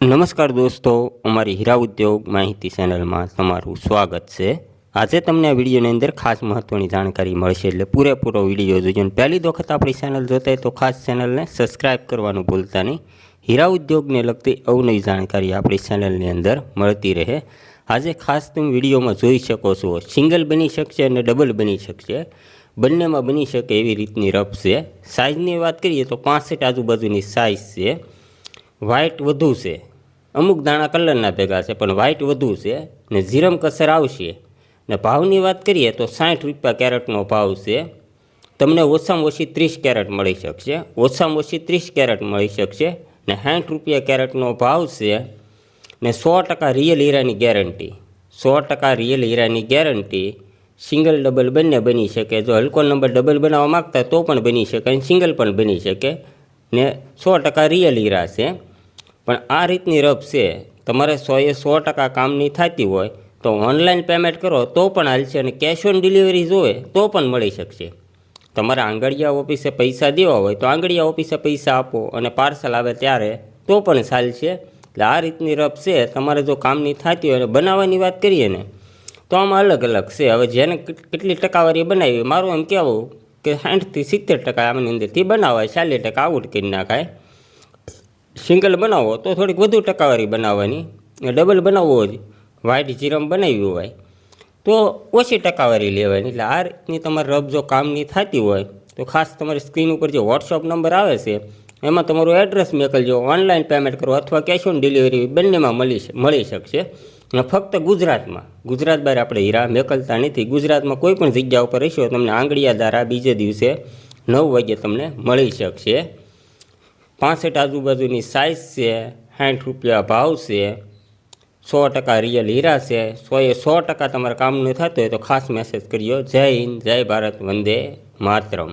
નમસ્કાર દોસ્તો, અમારી હીરા ઉદ્યોગ માહિતી ચેનલમાં તમારું સ્વાગત છે. આજે તમને આ વિડીયોની અંદર ખાસ મહત્ત્વની જાણકારી મળશે એટલે પૂરેપૂરો વીડિયો અને પહેલી વખત આપણી ચેનલ જોતા હોય તો ખાસ ચેનલને સબસ્ક્રાઇબ કરવાનું ભૂલતા નહીં. હીરા ઉદ્યોગને લગતી અવનવી જાણકારી આપણી ચેનલની અંદર મળતી રહે. આજે ખાસ તમે વિડીયોમાં જોઈ શકો છો, સિંગલ બની શકશે અને ડબલ બની શકશે. બંનેમાં બની શકે એવી રીતની રફ છે. સાઇઝની વાત કરીએ તો પાંસઠ આજુબાજુની સાઇઝ છે. વ્હાઇટ વધુ છે. અમુક દાણા કલરના ભેગા છે, પણ વ્હાઇટ વધુ છે ને ઝીરમ કસર આવશે. ને ભાવની વાત કરીએ તો સાઠ રૂપિયા કેરેટનો ભાવ છે. તમને ઓછામાં ઓછી ત્રીસ કેરેટ મળી શકશે. ઓછામાં ઓછી ત્રીસ કેરેટ મળી શકશે ને સાઠ રૂપિયા કેરેટનો ભાવ છે ને સો ટકા રિયલ હીરાની ગેરંટી સો ટકા રિયલ હીરાની ગેરંટી સિંગલ ડબલ બંને બની શકે. જો હલકો નંબર ડબલ બનાવવા માગતા તો પણ બની શકે અને સિંગલ પણ બની શકે. ને સો ટકા રિયલ હીરા છે. પણ આ રીતની રફ છે. તમારે સોએ સો ટકા કામની થતી હોય તો ઓનલાઈન પેમેન્ટ કરો, તો પણ હાલશે અને કેશ ઓન ડિલિવરી જોવે, તો પણ મળી શકશે. તમારે આંગળીયા ઓફિસે પૈસા દેવા હોય તો આંગળીયા ઓફિસે પૈસા આપો અને પાર્સલ આવે ત્યારે, તો પણ ચાલશે. એટલે આ રીતની રફ છે, તમારે જો કામની થતી હોય અને બનાવવાની વાત કરીએ ને, તો આમાં અલગ અલગ છે. હવે જેને કેટલી ટકાવારી બનાવી, મારું એમ કહેવું કે સાઠથી સિત્તેર ટકા આમની અંદરથી બનાવાય, ચાલીસ ટકા આઉટ કરી નાખાય. સિંગલ બનાવો તો થોડીક વધુ ટકાવારી બનાવવાની. ડબલ બનાવવો જ. વ્હાઇટ જીરમ બનાવ્યું હોય તો ઓછી ટકાવારી લેવાની. એટલે આ રીતની તમારે રફ જો કામની થતી હોય તો ખાસ તમારી સ્ક્રીન ઉપર જે વોટ્સઅપ નંબર આવે છે, એમાં તમારું એડ્રેસ મોકલજો. ઓનલાઈન પેમેન્ટ કરો અથવા કેશ ઓન ડિલિવરી બંનેમાં મળી મળી શકશે. અને ફક્ત ગુજરાતમાં, ગુજરાત બહાર આપણે હીરા મેકલતા નથી. ગુજરાતમાં કોઈ પણ જગ્યા ઉપર રહીશો તમને આંગળીયા દ્વારા બીજે દિવસે નવ વાગે તમને મળી શકશે. પાસઠ આજુબાજુની સાઇઝ છે સાઠ રૂપિયા ભાવ છે, સો ટકા રિયલ હીરા છે. સોએ સો ટકા તમારે કામનું થતું હોય તો ખાસ મેસેજ કર્યો. જય હિન્દ, જય ભારત, વંદે માતરમ.